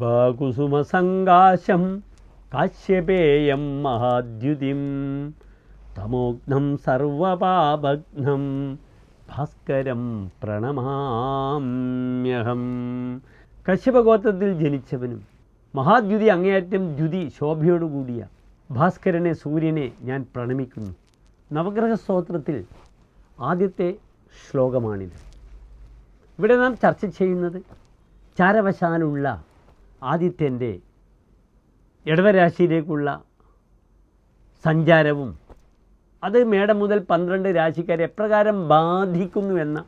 ജപാകുസുമസങ്കാശം കാശ്യപേയം മഹാദ്യുതിം തമോഗ്നം സർവപാപഘ്നം ഭാസ്കരം പ്രണമാമ്യഹം. കശ്യപഗോത്രത്തിൽ ജനിച്ചവനും മഹാദ്യുതി അങ്ങേയറ്റം ദ്യുതി ശോഭയോടുകൂടിയ ഭാസ്കരനെ സൂര്യനെ ഞാൻ പ്രണമിക്കുന്നു. നവഗ്രഹ സ്തോത്രത്തിൽ ആദ്യത്തെ ശ്ലോകമാണിത്. ഇവിടെ നാം ചർച്ച ചെയ്യുന്നത് ചാരവശാലുള്ള ആദിത്യന്റെ ഇടവരാശിയിലേക്കുള്ള സഞ്ചാരവും അത് മേടം മുതൽ പന്ത്രണ്ട് രാശിക്കാരെ എപ്രകാരം ബാധിക്കുന്നു എന്ന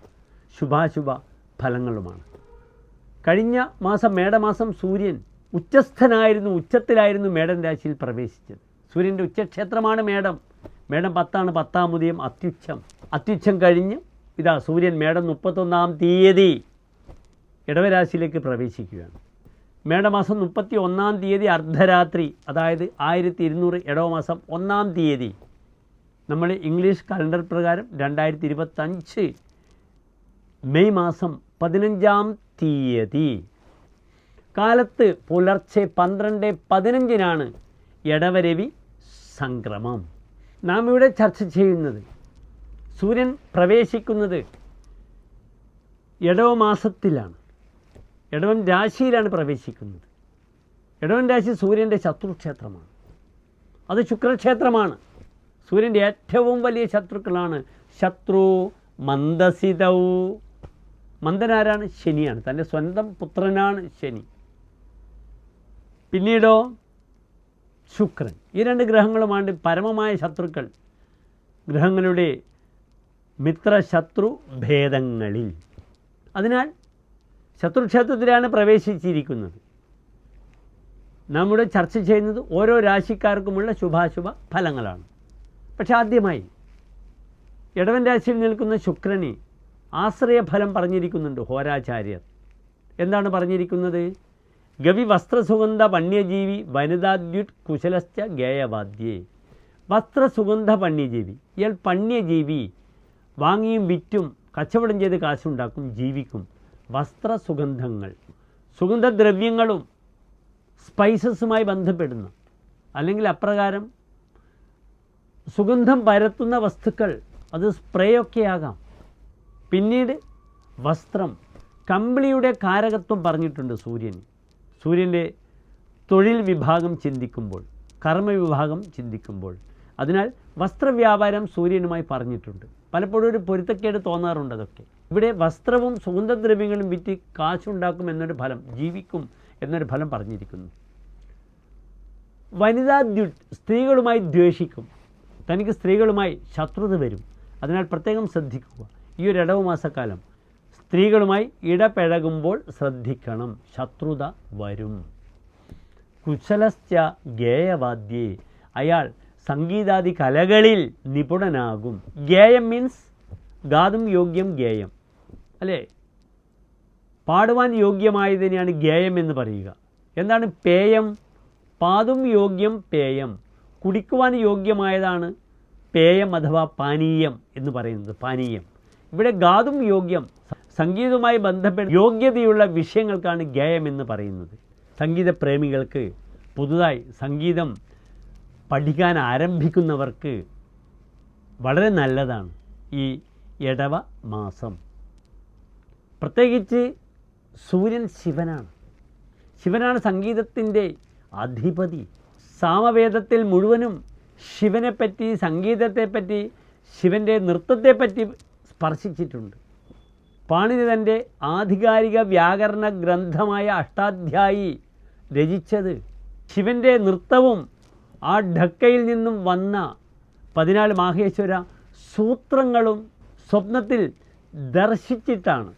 ശുഭാശുഭ ഫലങ്ങളുമാണ്. കഴിഞ്ഞ മാസം മേടമാസം സൂര്യൻ ഉച്ചസ്ഥനായിരുന്നു ഉച്ചത്തിലായിരുന്നു മേടം രാശിയിൽ പ്രവേശിച്ചത്. സൂര്യന്റെ ഉച്ചക്ഷേത്രമാണ് മേടം. മേടം പത്താണ് പത്താം ഉദയം അത്യുച്ഛം. അത്യുച്ഛം കഴിഞ്ഞ് ഇതാ സൂര്യൻ മേടം മുപ്പത്തൊന്നാം തീയതി ഇടവരാശിയിലേക്ക് പ്രവേശിക്കുകയാണ്. മേടമാസം മുപ്പത്തി ഒന്നാം തീയതി അർദ്ധരാത്രി അതായത് ആയിരത്തി ഇരുന്നൂറ് ഇടവമാസം ഒന്നാം തീയതി. നമ്മൾ ഇംഗ്ലീഷ് കലണ്ടർ പ്രകാരം രണ്ടായിരത്തി ഇരുപത്തഞ്ച് മെയ് മാസം പതിനഞ്ചാം തീയതി. കാലത്ത് പുലർച്ചെ പന്ത്രണ്ട് പതിനഞ്ചിനാണ് ഇടവരവി സംക്രമം. നാം ഇവിടെ ചർച്ച ചെയ്യുന്നത് സൂര്യൻ പ്രവേശിക്കുന്നത് ഇടവ മാസത്തിലാണ് ഇടവൻ രാശിയിലാണ് പ്രവേശിക്കുന്നത്. ഇടവൻ രാശി സൂര്യന്റെ ശത്രുക്ഷേത്രമാണ്. അത് ശുക്രക്ഷേത്രമാണ്. സൂര്യന്റെ ഏറ്റവും വലിയ ശത്രുക്കളാണ് ശത്രു മന്ദസിതൗ മന്ദനാരാണ് ശനിയാണ്. തന്റെ സ്വന്തം പുത്രനാണ് ശനി. പിന്നീടോ ശുക്രൻ. ഈ രണ്ട് ഗ്രഹങ്ങളുമാണ് പരമമായ ശത്രുക്കൾ. ഗ്രഹങ്ങളുടെ മിത്രശത്രു ഭേദങ്ങളിൽ. അതിനാൽ ശത്രുക്ഷേത്രത്തിലാണ് പ്രവേശിച്ചിരിക്കുന്നത്. നമ്മുടെ ചർച്ച ചെയ്യുന്നത് ഓരോ രാശിക്കാർക്കുമുള്ള ശുഭാശുഭ ഫലങ്ങളാണ്. പക്ഷെ ആദ്യമായി ഇടവൻ രാശിയിൽ നിൽക്കുന്ന ശുക്രന് ആശ്രയഫലം പറഞ്ഞിരിക്കുന്നുണ്ട് ഹോരാചാര്യർ. എന്താണ് പറഞ്ഞിരിക്കുന്നത്? ഗവി വസ്ത്രസുഗന്ധ വന്യജീവി വനിതാദ്യുത് കുശലശ്ച ഗേയവാദ്യേ. വസ്ത്രസുഗന്ധ പണ്യജീവി ഇയാൾ പണ്യജീവി. വാങ്ങിയും വിറ്റും കച്ചവടം ചെയ്ത് കാശുണ്ടാക്കും ജീവിക്കും. വസ്ത്രസുഗന്ധങ്ങൾ സുഗന്ധദ്രവ്യങ്ങളും സ്പൈസസുമായി ബന്ധപ്പെടുന്ന. അല്ലെങ്കിൽ അപ്രകാരം സുഗന്ധം പരത്തുന്ന വസ്തുക്കൾ അത് സ്പ്രേയൊക്കെ ആകാം പിന്നീട് വസ്ത്രം. കമ്പിളിയുടെ കാരകത്വം പറഞ്ഞിട്ടുണ്ട് സൂര്യൻ സൂര്യന്റെ തൊഴിൽ വിഭാഗം ചിന്തിക്കുമ്പോൾ കർമ്മവിഭാഗം ചിന്തിക്കുമ്പോൾ. അതിനാൽ വസ്ത്രവ്യാപാരം സൂര്യനുമായി പറഞ്ഞിട്ടുണ്ട്. പലപ്പോഴും ഒരു പൊരുത്തക്കേട് തോന്നാറുണ്ട് അതൊക്കെ. ഇവിടെ വസ്ത്രവും സുഗന്ധദ്രവ്യങ്ങളും വിറ്റ് കാശുണ്ടാക്കും എന്നൊരു ഫലം ജീവിക്കും എന്നൊരു ഫലം പറഞ്ഞിരിക്കുന്നു. വനിതാ ദ്യു സ്ത്രീകളുമായി ദ്വേഷിക്കും. തനിക്ക് സ്ത്രീകളുമായി ശത്രുത വരും. അതിനാൽ പ്രത്യേകം ശ്രദ്ധിക്കുക. ഈ ഒരു ഇടവ് മാസക്കാലം സ്ത്രീകളുമായി ഇടപഴകുമ്പോൾ ശ്രദ്ധിക്കണം. ശത്രുത വരും. കുശലസ്ഥ ഗേയവാദ്യേ. അയാൾ സംഗീതാദി കലകളിൽ നിപുണനാകും. ഗേയം മീൻസ് ഗാതും യോഗ്യം ഗേയം. അല്ലേ? പാടുവാൻ യോഗ്യമായതിനെയാണ് ഗേയം എന്ന് പറയുക. എന്താണ് പേയം? പാതും യോഗ്യം പേയം. കുടിക്കുവാൻ യോഗ്യമായതാണ് പേയം അഥവാ പാനീയം എന്ന് പറയുന്നത് പാനീയം. ഇവിടെ ഗാതും യോഗ്യം സംഗീതവുമായി ബന്ധപ്പെട്ട യോഗ്യതയുള്ള വിഷയങ്ങൾക്കാണ് ഗേയം എന്ന് പറയുന്നത്. സംഗീത പ്രേമികൾക്ക് പുതുതായി സംഗീതം പഠിക്കാൻ ആരംഭിക്കുന്നവർക്ക് വളരെ നല്ലതാണ് ഈ ഇടവ മാസം. പ്രത്യേകിച്ച് സൂര്യൻ ശിവനാണ്. ശിവനാണ് സംഗീതത്തിന്റെ അധിപതി. സാമവേദത്തിൽ മുഴുവനും ശിവനെപ്പറ്റി സംഗീതത്തെപ്പറ്റി ശിവന്റെ നൃത്തത്തെപ്പറ്റി സ്പർശിച്ചിട്ടുണ്ട്. പാണിനി തന്റെ ആധികാരിക വ്യാകരണ ഗ്രന്ഥമായ അഷ്ടാധ്യായി രചിച്ചത് ശിവന്റെ നൃത്തവും ആ ഢക്കയിൽ നിന്നും വന്ന പതിനാല് മാഹേശ്വര സൂത്രങ്ങളും സ്വപ്നത്തിൽ ദർശിച്ചിട്ടാണ്.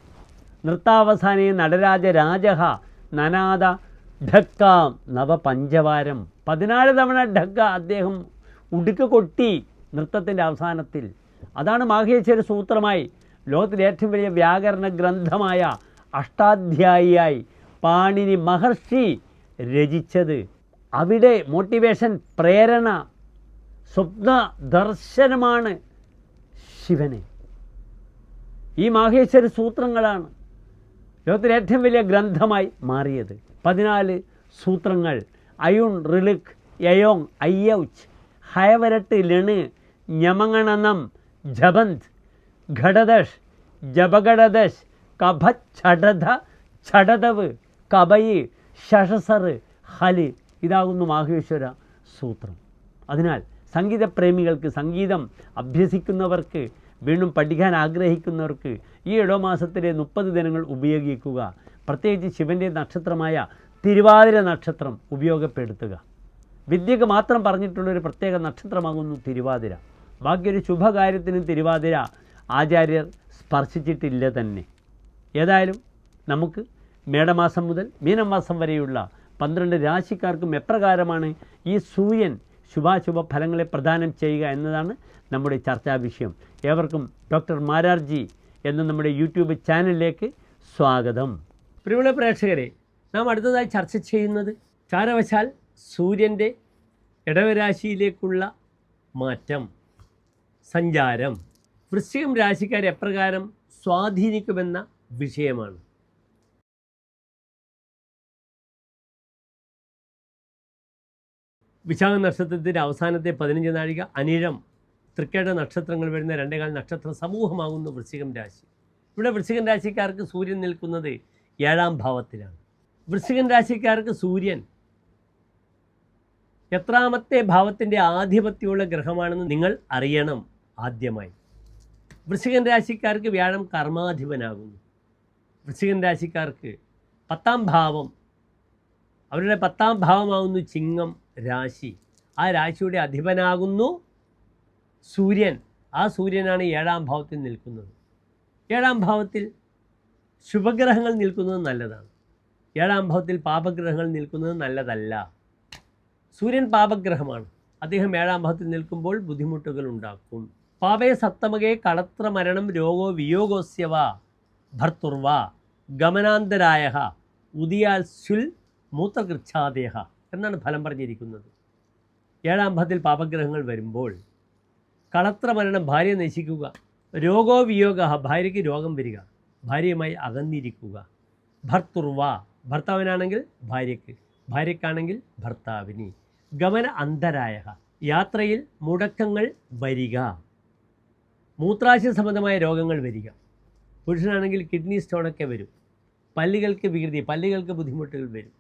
നൃത്താവസാനേ നടരാജ രാജഹ നനാദ നവ നവപഞ്ചവാരം. പതിനാല് തവണ ഢക്ക അദ്ദേഹം ഉടുക്ക് കൊട്ടി നൃത്തത്തിന്റെ അവസാനത്തിൽ. അതാണ് മാഹേശ്വര സൂത്രമായി. ലോകത്തിലെ ഏറ്റവും വലിയ വ്യാകരണ ഗ്രന്ഥമായ അഷ്ടാധ്യായിയായി പാണിനി മഹർഷി രചിച്ചത്. അവിടെ മോട്ടിവേഷൻ പ്രേരണ സ്വപ്ന ദർശനമാണ് ശിവന്. ഈ മാഹേശ്വര സൂത്രങ്ങളാണ്. ലോകത്തിലെ ഏറ്റവും വലിയ ഗ്രന്ഥമായി മാറിയത്. പതിനാല് സൂത്രങ്ങൾ. അയുൺ റിലിക് യയോങ് അയ്യൗച്ച് ഹയവരട്ട് ലെണ് ഞമങ്ങണനം ജബന്ത് ഘടദഷ് ജപഘടദശ് കഭച്ഛടധ ഛടതവ് കബയി ഷഷസർ ഹൽ. ഇതാകുന്നു മാഹേശ്വര സൂത്രം. അതിനാൽ സംഗീതപ്രേമികൾക്ക് സംഗീതം അഭ്യസിക്കുന്നവർക്ക് വീണ്ടും പഠിക്കാൻ ആഗ്രഹിക്കുന്നവർക്ക് ഈ ഇടവമാസത്തിലെ മുപ്പത് ദിനങ്ങൾ ഉപയോഗിക്കുക. പ്രത്യേകിച്ച് ശിവന്റെ നക്ഷത്രമായ തിരുവാതിര നക്ഷത്രം ഉപയോഗപ്പെടുത്തുക. വിദ്യക്ക് മാത്രം പറഞ്ഞിട്ടുള്ളൊരു പ്രത്യേക നക്ഷത്രമാകുന്നു തിരുവാതിര. ബാക്കിയൊരു ശുഭകാര്യത്തിനും തിരുവാതിര ആചാര്യർ സ്പർശിച്ചിട്ടില്ല തന്നെ. ഏതായാലും നമുക്ക് മേടമാസം മുതൽ മീനമാസം വരെയുള്ള പന്ത്രണ്ട് രാശിക്കാർക്കും എപ്രകാരമാണ് ഈ സൂര്യൻ ശുഭാശുഭ ഫലങ്ങളെ പ്രദാനം ചെയ്യുക എന്നതാണ് നമ്മുടെ ചർച്ചാ വിഷയം. ഏവർക്കും ഡോക്ടർ മാരാർജി എന്ന നമ്മുടെ യൂട്യൂബ് ചാനലിലേക്ക് സ്വാഗതം. പ്രിയമുള്ള പ്രേക്ഷകരെ നാം അടുത്തതായി ചർച്ച ചെയ്യുന്നത് ചാരവശാൽ സൂര്യന്റെ ഇടവരാശിയിലേക്കുള്ള മാറ്റം സഞ്ചാരം. വൃശ്ചികം രാശിക്കാർ എപ്രകാരം സ്വാധീനിക്കുമെന്ന വിഷയമാണ്. വിശാഖ നക്ഷത്രത്തിന്റെ അവസാനത്തെ പതിനഞ്ച് നാഴിക അനിഴം തൃക്കേട നക്ഷത്രങ്ങൾ വരുന്ന രണ്ടേകാൽ നക്ഷത്ര സമൂഹമാകുന്നു വൃശ്ചികം രാശി. ഇവിടെ വൃശ്ചികൻ രാശിക്കാർക്ക് സൂര്യൻ നിൽക്കുന്നത് ഏഴാം ഭാവത്തിലാണ്. വൃശ്ചികൻ രാശിക്കാർക്ക് സൂര്യൻ എത്രാമത്തെ ഭാവത്തിന്റെ ആധിപത്യമുള്ള ഗ്രഹമാണെന്ന് നിങ്ങൾ അറിയണം ആദ്യമായി. വൃശ്ചികൻ രാശിക്കാർക്ക് വ്യാഴം കർമാധിപനാകുന്നു. വൃശ്ചികൻ രാശിക്കാർക്ക് പത്താം ഭാവം അവരുടെ പത്താം ഭാവമാകുന്നു ചിങ്ങം രാശി. ആ രാശിയുടെ അധിപനാകുന്നു സൂര്യൻ ആ സൂര്യനാണ് ഏഴാം ഭാവത്തിൽ നിൽക്കുന്നത്. ഏഴാം ഭാവത്തിൽ ശുഭഗ്രഹങ്ങൾ നിൽക്കുന്നത് നല്ലതാണ്. ഏഴാം ഭാവത്തിൽ പാപഗ്രഹങ്ങൾ നിൽക്കുന്നത് നല്ലതല്ല. സൂര്യൻ പാപഗ്രഹമാണ്. അദ്ദേഹം ഏഴാം ഭാവത്തിൽ നിൽക്കുമ്പോൾ ബുദ്ധിമുട്ടുകൾ ഉണ്ടാക്കും. പാപേ സപ്തമകേ കളത്ര മരണം രോഗോ വിയോഗോസ്യവ ഭർത്തുർവ ഗമനാന്തരായ ഉദിയാൽ സുൽ മൂത്രകൃച്ഛാദേഹ എന്നാണ് ഫലം പറഞ്ഞിരിക്കുന്നത്. ഏഴാം ഭാവത്തിൽ പാപഗ്രഹങ്ങൾ വരുമ്പോൾ കളത്ര മരണം ഭാര്യ നശിക്കുക. രോഗോ വിയോഗ ഭാര്യയ്ക്ക് രോഗം വരിക. ഭാര്യയുമായി അകന്നിരിക്കുക. ഭർത്തുർവ. ഭർത്താവിനാണെങ്കിൽ ഭാര്യയ്ക്ക്. ഭാര്യയ്ക്കാണെങ്കിൽ ഭർത്താവിന്. ഗമന അന്തരായ യാത്രയിൽ മുടക്കങ്ങൾ വരിക. മൂത്രാശയ സംബന്ധമായ രോഗങ്ങൾ വരിക. പുരുഷനാണെങ്കിൽ കിഡ്നി സ്റ്റോണൊക്കെ വരും. പല്ലുകൾക്ക് വികൃതി പല്ലുകൾക്ക് ബുദ്ധിമുട്ടുകൾ വരും.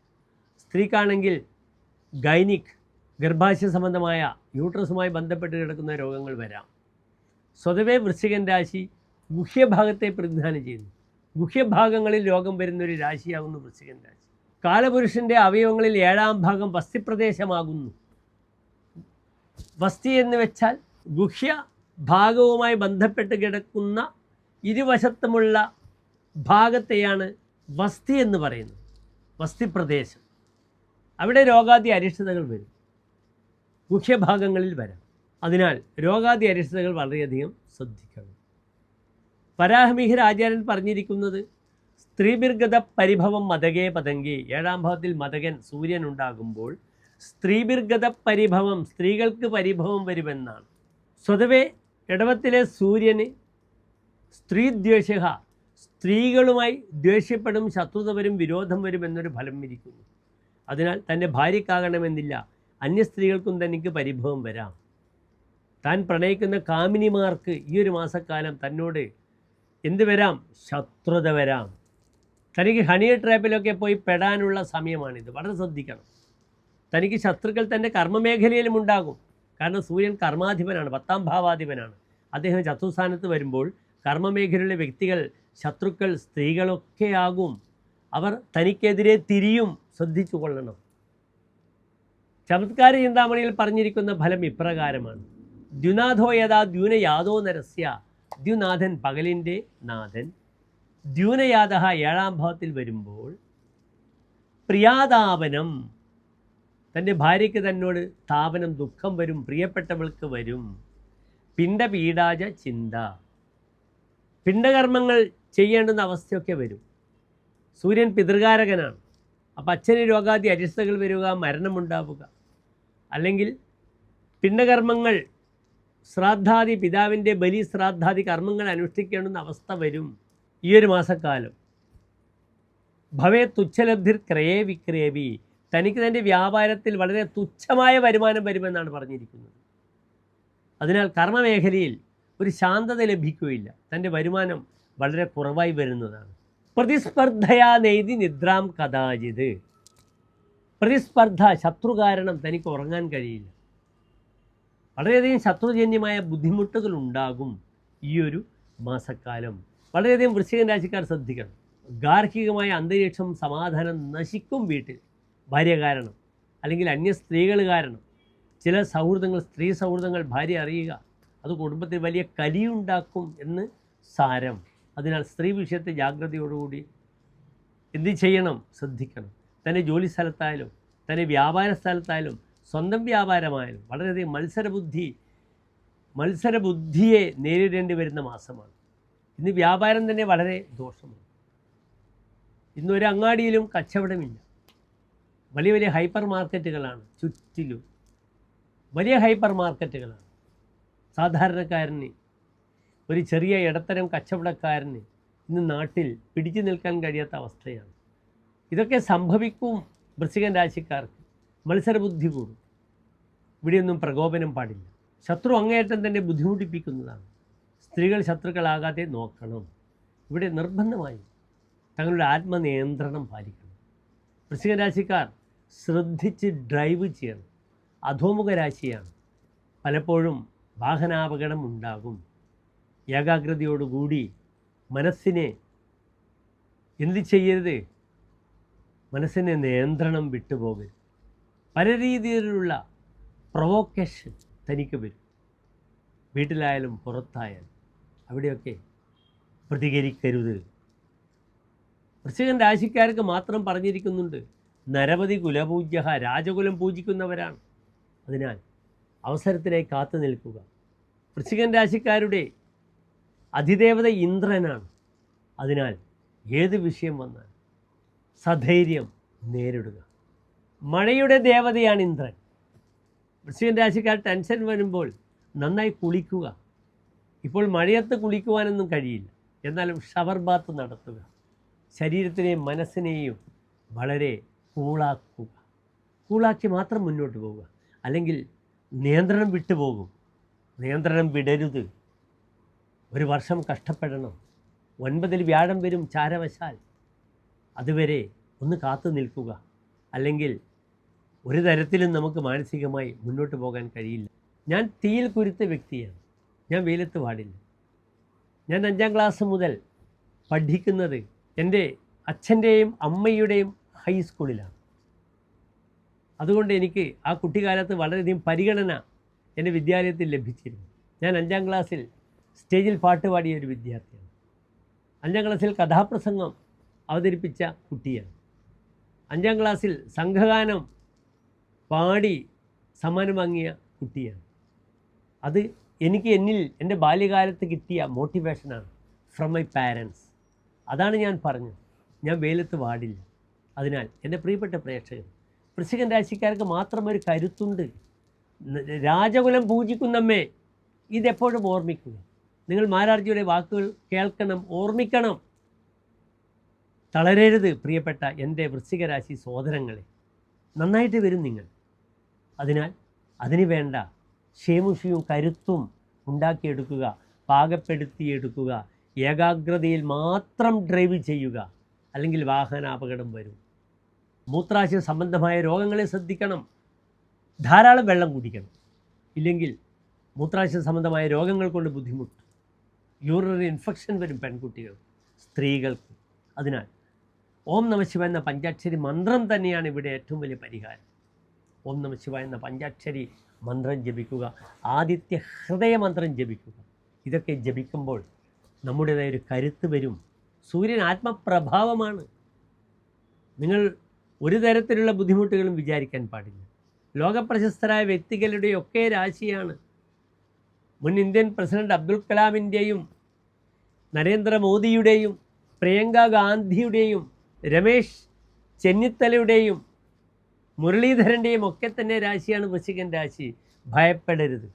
സ്ത്രീക്കാണെങ്കിൽ ഗൈനിക് ഗർഭാശയ സംബന്ധമായ യൂട്രസുമായി ബന്ധപ്പെട്ട് കിടക്കുന്ന രോഗങ്ങൾ വരാം. സ്വതവേ വൃശ്ചികൻ രാശി ഗുഹ്യഭാഗത്തെ പ്രതിദാനം ചെയ്യുന്നു. ഗുഹ്യഭാഗങ്ങളിൽ രോഗം വരുന്ന ഒരു രാശിയാകുന്നു വൃശ്ചികൻ രാശി. കാലപുരുഷന്റെ അവയവങ്ങളിൽ ഏഴാം ഭാഗം വസ്തിപ്രദേശമാകുന്നു. വസ്തി എന്ന് വെച്ചാൽ ഗുഹ്യ ഭാഗവുമായി ബന്ധപ്പെട്ട് കിടക്കുന്ന ഇരുവശത്തുമുള്ള ഭാഗത്തെയാണ് വസ്തി എന്ന് പറയുന്നത്. വസ്തിപ്രദേശം. അവിടെ രോഗാദി അരിഷ്ടതകൾ വരും. മുഖ്യഭാഗങ്ങളിൽ വരാം. അതിനാൽ രോഗാദി അരിഷ്ടതകൾ വളരെയധികം ശ്രദ്ധിക്കണം. പരാഹമിഹിർ ആചാര്യൻ പറഞ്ഞിരിക്കുന്നത് സ്ത്രീബിർഗത പരിഭവം മതകേ പതങ്കി. ഏഴാം ഭാവത്തിൽ മതകൻ സൂര്യൻ ഉണ്ടാകുമ്പോൾ സ്ത്രീബിർഗത പരിഭവം സ്ത്രീകൾക്ക് പരിഭവം വരുമെന്നാണ്. സ്വതവേ ഇടവത്തിലെ സൂര്യന് സ്ത്രീദ്വേഷ സ്ത്രീകളുമായി ദ്വേഷ്യപ്പെടും ശത്രുത വരും വിരോധം വരും എന്നൊരു ഫലം ഇരിക്കുന്നു. അതിനാൽ തന്റെ ഭാര്യക്കാകണമെന്നില്ല അന്യ സ്ത്രീകൾക്കും തനിക്ക് പരിഭവം വരാം. താൻ പ്രണയിക്കുന്ന കാമിനിമാർക്ക് ഈ ഒരു മാസക്കാലം തന്നോട് എന്ത് വരാം? ശത്രുത വരാം. തനിക്ക് ഹണി ട്രാപ്പിലൊക്കെ പോയി പെടാനുള്ള സമയമാണിത്. വളരെ ശ്രദ്ധിക്കണം. തനിക്ക് ശത്രുക്കൾ തന്റെ കർമ്മമേഖലയിലും ഉണ്ടാകും. കാരണം സൂര്യൻ കർമാധിപനാണ് പത്താം ഭാവാധിപനാണ്. അദ്ദേഹം ശത്രുസ്ഥാനത്ത് വരുമ്പോൾ കർമ്മമേഖലയിലെ വ്യക്തികൾ ശത്രുക്കൾ സ്ത്രീകളൊക്കെ ആകും. അവർ തനിക്കെതിരെ തിരിയും. ശ്രദ്ധിച്ചു കൊള്ളണം ചമത്കാര ചിന്താമണിയിൽ പറഞ്ഞിരിക്കുന്ന ഫലം ഇപ്രകാരമാണ്. ദ്യുനാഥോ യഥാ ദ്യൂനയാദോ നരസ്യ. ദ്യുനാഥൻ പകലിന്റെ നാഥൻ. ദ്യൂനയാദ ഏഴാം ഭാവത്തിൽ വരുമ്പോൾ പ്രിയാതാപനം. തന്റെ ഭാര്യയ്ക്ക് തന്നോട് താപനം ദുഃഖം വരും പ്രിയപ്പെട്ടവൾക്ക് വരും. പിണ്ടപീഡാജ ചിന്ത. പിണ്ടകർമ്മങ്ങൾ ചെയ്യേണ്ടുന്ന അവസ്ഥയൊക്കെ വരും. സൂര്യൻ പിതൃകാരകനാണ്. അപ്പം അച്ഛന് രോഗാദി അരിഷ്ടതകൾ വരിക മരണമുണ്ടാവുക. അല്ലെങ്കിൽ പിണ്ടകർമ്മങ്ങൾ ശ്രാദ്ധാദി പിതാവിന്റെ ബലി ശ്രാദ്ധാദി കർമ്മങ്ങൾ അനുഷ്ഠിക്കേണ്ടുന്ന അവസ്ഥ വരും ഈ ഒരു മാസക്കാലം. ഭവേ തുച്ഛലബ്ധിർ ക്രയേ വിക്രയവി തനിക്ക് തന്റെ വ്യാപാരത്തിൽ വളരെ തുച്ഛമായ വരുമാനം വരുമെന്നാണ് പറഞ്ഞിരിക്കുന്നത്. അതിനാൽ കർമ്മമേഖലയിൽ ഒരു ശാന്തത ലഭിക്കുകയില്ല. തന്റെ വരുമാനം വളരെ കുറവായി വരുന്നതാണ്. പ്രതിസ്പർദ്ധയാ നെയ്തി നിദ്രാം കഥാചിത്. പ്രതിസ്പർദ്ധ ശത്രു കാരണം തനിക്ക് ഉറങ്ങാൻ കഴിയില്ല. വളരെയധികം ശത്രുജന്യമായ ബുദ്ധിമുട്ടുകൾ ഉണ്ടാകും ഈ ഒരു മാസക്കാലം. വളരെയധികം വൃശ്ചികൻ രാശിക്കാർ ശ്രദ്ധിക്കണം. ഗാർഹികമായ അന്തരീക്ഷം സമാധാനം നശിക്കും വീട്ടിൽ. ഭാര്യ കാരണം അല്ലെങ്കിൽ അന്യ സ്ത്രീകൾ കാരണം. ചില സൗഹൃദങ്ങൾ സ്ത്രീ സൗഹൃദങ്ങൾ ഭാര്യ അറിയുക. അത് കുടുംബത്തിൽ വലിയ കലിയുണ്ടാക്കും എന്ന് സാരം. അതിനാൽ സ്ത്രീ വിഷയത്തെ ജാഗ്രതയോടുകൂടി എന്ത് ചെയ്യണം? ശ്രദ്ധിക്കണം. തന്റെ ജോലി സ്ഥലത്തായാലും തന്റെ വ്യാപാര സ്ഥലത്തായാലും സ്വന്തം വ്യാപാരമായാലും വളരെയധികം മത്സരബുദ്ധി മത്സരബുദ്ധിയെ നേരിടേണ്ടി വരുന്ന മാസമാണ്. ഇന്ന് വ്യാപാരം തന്നെ വളരെ ദോഷമാണ്. ഇന്ന് ഒരു അങ്ങാടിയിലും കച്ചവടമില്ല. വലിയ വലിയ ഹൈപ്പർ മാർക്കറ്റുകളാണ് ചുറ്റിലും. വലിയ ഹൈപ്പർ മാർക്കറ്റുകളാണ്. സാധാരണക്കാരന് ഒരു ചെറിയ ഇടത്തരം കച്ചവടക്കാരന് ഇന്ന് നാട്ടിൽ പിടിച്ചു നിൽക്കാൻ കഴിയാത്ത അവസ്ഥയാണ്. ഇതൊക്കെ സംഭവിക്കും വൃശ്ചികൻ രാശിക്കാർക്ക്. മത്സരബുദ്ധി കൂടും. ഇവിടെയൊന്നും പ്രകോപനം പാടില്ല. ശത്രു അങ്ങേയറ്റം തന്നെ ബുദ്ധിമുട്ടിപ്പിക്കുന്നതാണ്. സ്ത്രീകൾ ശത്രുക്കളാകാതെ നോക്കണം. ഇവിടെ നിർബന്ധമായി തങ്ങളുടെ ആത്മനിയന്ത്രണം പാലിക്കണം. വൃശ്ചിക രാശിക്കാർ ശ്രദ്ധിച്ച് ഡ്രൈവ് ചെയ്യണം. അധോമുഖ രാശിയാണ് പലപ്പോഴും വാഹനാപകടം ഉണ്ടാകും. ഏകാഗ്രതയോടുകൂടി മനസ്സിനെ എന്ത് ചെയ്യരുത്? മനസ്സിനെ നിയന്ത്രണം വിട്ടുപോകരുത്. പല രീതിയിലുള്ള പ്രൊവോക്കേഷൻ തനിക്ക് വരും. വീട്ടിലായാലും പുറത്തായാലും അവിടെയൊക്കെ പ്രതികരിക്കരുത്. വൃശ്ചികൻ രാശിക്കാർക്ക് മാത്രം പറഞ്ഞിരിക്കുന്നുണ്ട് നരപതി കുലപൂജ്യ രാജകുലം പൂജിക്കുന്നവരാണ്. അതിനാൽ അവസരത്തിനായി കാത്തു നിൽക്കുക വൃശ്ചികൻ രാശിക്കാരുടെ അതിദേവത ഇന്ദ്രനാണ്. അതിനാൽ ഏത് വിഷയം വന്നാൽ സധൈര്യം നേരിടുക. മഴയുടെ ദേവതയാണ് ഇന്ദ്രൻ. വൃശ്ചികൻ രാശിക്കാർ ടെൻഷൻ വരുമ്പോൾ നന്നായി കുളിക്കുക. ഇപ്പോൾ മഴയത്ത് കുളിക്കുവാനൊന്നും കഴിയില്ല. എന്നാലും ഷവർ ബാത്ത് നടത്തുക. ശരീരത്തിനെയും മനസ്സിനെയും വളരെ കൂളാക്കുക. കൂളാക്കി മാത്രം മുന്നോട്ട് പോവുക. അല്ലെങ്കിൽ നിയന്ത്രണം വിട്ടുപോകും. നിയന്ത്രണം വിടരുത്. ഒരു വർഷം കഷ്ടപ്പെടണം. ഒൻപതിൽ വ്യാഴം വരും ചാരവശാൽ. അതുവരെ ഒന്ന് കാത്തു നിൽക്കുക. അല്ലെങ്കിൽ ഒരു തരത്തിലും നമുക്ക് മാനസികമായി മുന്നോട്ട് പോകാൻ കഴിയില്ല. ഞാൻ തീയിൽ കുരുത്ത വ്യക്തിയാണ്. ഞാൻ വെയിലത്ത് പാടില്ല. ഞാൻ അഞ്ചാം ക്ലാസ് മുതൽ പഠിക്കുന്നത് എന്റെ അച്ഛന്റെയും അമ്മയുടെയും ഹൈസ്കൂളിലാണ് അതുകൊണ്ട് എനിക്ക് ആ കുട്ടിക്കാലത്ത് വളരെയധികം പരിഗണന എന്റെ വിദ്യാലയത്തിൽ ലഭിച്ചിരുന്നു. ഞാൻ അഞ്ചാം ക്ലാസ്സിൽ സ്റ്റേജിൽ പാട്ട് പാടിയ ഒരു വിദ്യാർത്ഥിയാണ്. അഞ്ചാം ക്ലാസ്സിൽ കഥാപ്രസംഗം അവതരിപ്പിച്ച കുട്ടിയാണ്. അഞ്ചാം ക്ലാസ്സിൽ സംഘഗാനം പാടി സമ്മാനം വാങ്ങിയ കുട്ടിയാണ്. അത് എനിക്ക് എന്നിൽ എന്റെ ബാല്യകാലത്ത് കിട്ടിയ മോട്ടിവേഷനാണ് ഫ്രം മൈ പാരൻസ് അതാണ് ഞാൻ പറഞ്ഞത്. ഞാൻ വെയിലത്ത് പാടില്ല അതിനാൽ എന്റെ പ്രിയപ്പെട്ട പ്രേക്ഷകർ വൃശ്ചികൻ രാശിക്കാർക്ക് മാത്രം ഒരു കരുത്തുണ്ട്. രാജകുലം പൂജിക്കുന്നമ്മേ ഇതെപ്പോഴും ഓർമ്മിക്കുക. നിങ്ങൾ മാരാർജിയുടെ വാക്കുകൾ കേൾക്കണം ഓർമ്മിക്കണം. തളരരുത് പ്രിയപ്പെട്ട എന്റെ വൃശ്ചികരാശി സോദരങ്ങളെ നന്നായിട്ട് വരും നിങ്ങൾ. അതിനാൽ അതിന് വേണ്ട ക്ഷേമുഷിയും കരുത്തും ഉണ്ടാക്കിയെടുക്കുക പാകപ്പെടുത്തിയെടുക്കുക ഏകാഗ്രതയിൽ മാത്രം ഡ്രൈവ് ചെയ്യുക അല്ലെങ്കിൽ വാഹനാപകടം വരും. മൂത്രാശയ സംബന്ധമായ രോഗങ്ങളെ ശ്രദ്ധിക്കണം. ധാരാളം വെള്ളം കുടിക്കണം. ഇല്ലെങ്കിൽ മൂത്രാശയ സംബന്ധമായ രോഗങ്ങൾ കൊണ്ട് ബുദ്ധിമുട്ട്. യൂറിനറി ഇൻഫെക്ഷൻ വരും പെൺകുട്ടികൾ സ്ത്രീകൾക്ക്. അതിനാൽ ഓം നമശിവ എന്ന പഞ്ചാക്ഷരി മന്ത്രം തന്നെയാണ് ഇവിടെ ഏറ്റവും വലിയ പരിഹാരം. ഓം നമശിവ എന്ന പഞ്ചാക്ഷരി മന്ത്രം ജപിക്കുക ആദിത്യ ഹൃദയ മന്ത്രം ജപിക്കുക. ഇതൊക്കെ ജപിക്കുമ്പോൾ നമ്മുടേതായ ഒരു കരുത്ത് വരും. സൂര്യൻ ആത്മപ്രഭാവമാണ്. നിങ്ങൾ ഒരു തരത്തിലുള്ള ബുദ്ധിമുട്ടുകളും വിചാരിക്കാൻ പാടില്ല. ലോകപ്രശസ്തരായ വ്യക്തികളുടെയൊക്കെ രാശിയാണ്. മുൻ ഇന്ത്യൻ പ്രസിഡന്റ് അബ്ദുൽ കലാമിന്റെയും നരേന്ദ്രമോദിയുടെയും പ്രിയങ്ക ഗാന്ധിയുടെയും രമേശ് ചെന്നിത്തലയുടെയും മുരളീധരന്റെയും ഒക്കെ തന്നെ രാശിയാണ് വൃശ്ചികൻ രാശി. ഭയപ്പെടരുത്.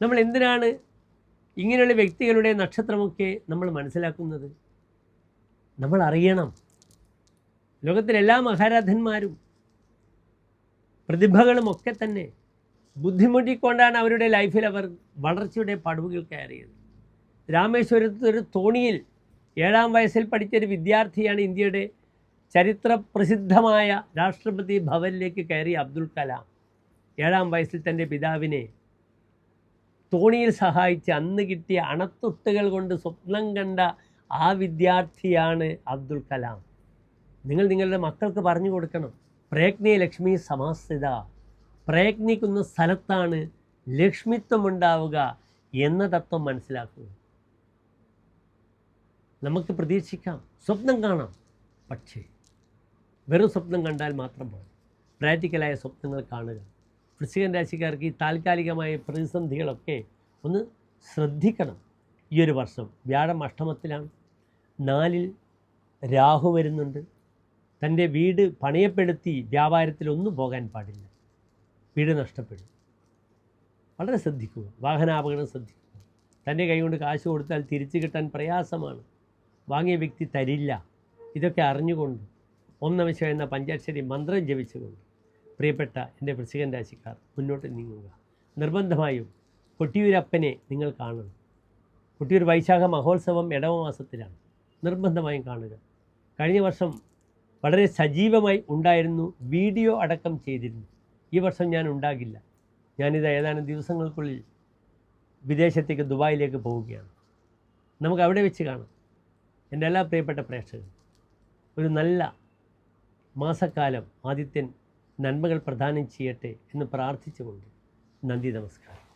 നമ്മൾ എന്തിനാണ് ഇങ്ങനെയുള്ള വ്യക്തികളുടെ നക്ഷത്രമൊക്കെ നമ്മൾ മനസ്സിലാക്കുന്നത്? നമ്മൾ അറിയണം. ലോകത്തിലെല്ലാ മഹാരാധന്മാരും പ്രതിഭകളും ഒക്കെ തന്നെ ബുദ്ധിമുട്ടിക്കൊണ്ടാണ് അവരുടെ ലൈഫിൽ അവർ വളർച്ചയുടെ പടവുകൾ കയറിയത്. രാമേശ്വരത്ത് ഒരു തോണിയിൽ ഏഴാം വയസ്സിൽ പഠിച്ച ഒരു വിദ്യാർത്ഥിയാണ് ഇന്ത്യയുടെ ചരിത്ര പ്രസിദ്ധമായ രാഷ്ട്രപതി ഭവനിലേക്ക് കയറി അബ്ദുൽ കലാം. ഏഴാം വയസ്സിൽ തന്റെ പിതാവിനെ തോണിയിൽ സഹായിച്ച് അന്ന് കിട്ടിയ അണത്തൊട്ടുകൾ കൊണ്ട് സ്വപ്നം കണ്ട ആ വിദ്യാർത്ഥിയാണ് അബ്ദുൽ കലാം. നിങ്ങൾ നിങ്ങളുടെ മക്കൾക്ക് പറഞ്ഞു കൊടുക്കണം. പ്രയജ്ഞ ലക്ഷ്മി സമാസ്ഥിത പ്രയത്നിക്കുന്ന സ്ഥലത്താണ് ലക്ഷ്മിത്വം ഉണ്ടാവുക എന്ന തത്വം മനസ്സിലാക്കുക. നമുക്ക് പ്രതീക്ഷിക്കാം. സ്വപ്നം കാണാം. പക്ഷേ വെറും സ്വപ്നം കണ്ടാൽ മാത്രം പോരാ. പ്രാക്ടിക്കലായ സ്വപ്നങ്ങൾ കാണുക. വൃശ്ചികൻ രാശിക്കാർക്ക് ഈ താൽക്കാലികമായ പ്രതിസന്ധികളൊക്കെ ഒന്ന് ശ്രദ്ധിക്കണം. ഈ ഒരു വർഷം വ്യാഴം അഷ്ടമത്തിലാണ്. നാലിൽ രാഹു വരുന്നുണ്ട്. തന്റെ വീട് പണയപ്പെടുത്തി വ്യാപാരത്തിലൊന്നും പോകാൻ പാടില്ല. വീട് നഷ്ടപ്പെടും. വളരെ ശ്രദ്ധിക്കുക. വാഹനാപകടം ശ്രദ്ധിക്കുക. തന്റെ കൈകൊണ്ട് കാശ് കൊടുത്താൽ തിരിച്ചു കിട്ടാൻ പ്രയാസമാണ്. വാങ്ങിയ വ്യക്തി തരില്ല. ഇതൊക്കെ അറിഞ്ഞുകൊണ്ട് ഓം എന്ന പഞ്ചാക്ഷരി മന്ത്രം ജപിച്ചുകൊണ്ട് പ്രിയപ്പെട്ട എന്റെ വൃശ്ചികൻ രാശിക്കാർ മുന്നോട്ട് നീങ്ങുക. നിർബന്ധമായും കൊട്ടിയൂരപ്പനെ നിങ്ങൾ കാണണം. കൊട്ടിയൂർ വൈശാഖ മഹോത്സവം ഇടവമാസത്തിലാണ് നിർബന്ധമായും കാണുക. കഴിഞ്ഞ വർഷം വളരെ സജീവമായി ഉണ്ടായിരുന്നു വീഡിയോ അടക്കം ചെയ്തിരുന്നു. ഈ വർഷം ഞാൻ ഉണ്ടാകില്ല. ഞാനിത് ഏതാനും ദിവസങ്ങൾക്കുള്ളിൽ വിദേശത്തേക്ക് ദുബായിലേക്ക് പോവുകയാണ്. നമുക്ക് അവിടെ വെച്ച് കാണാം. എന്റെ എല്ലാ പ്രിയപ്പെട്ട പ്രേക്ഷകരും ഒരു നല്ല മാസക്കാലം ആദിത്യൻ നന്മകൾ പ്രദാനം ചെയ്യട്ടെ എന്ന് പ്രാർത്ഥിച്ചുകൊണ്ട് നന്ദി നമസ്കാരം.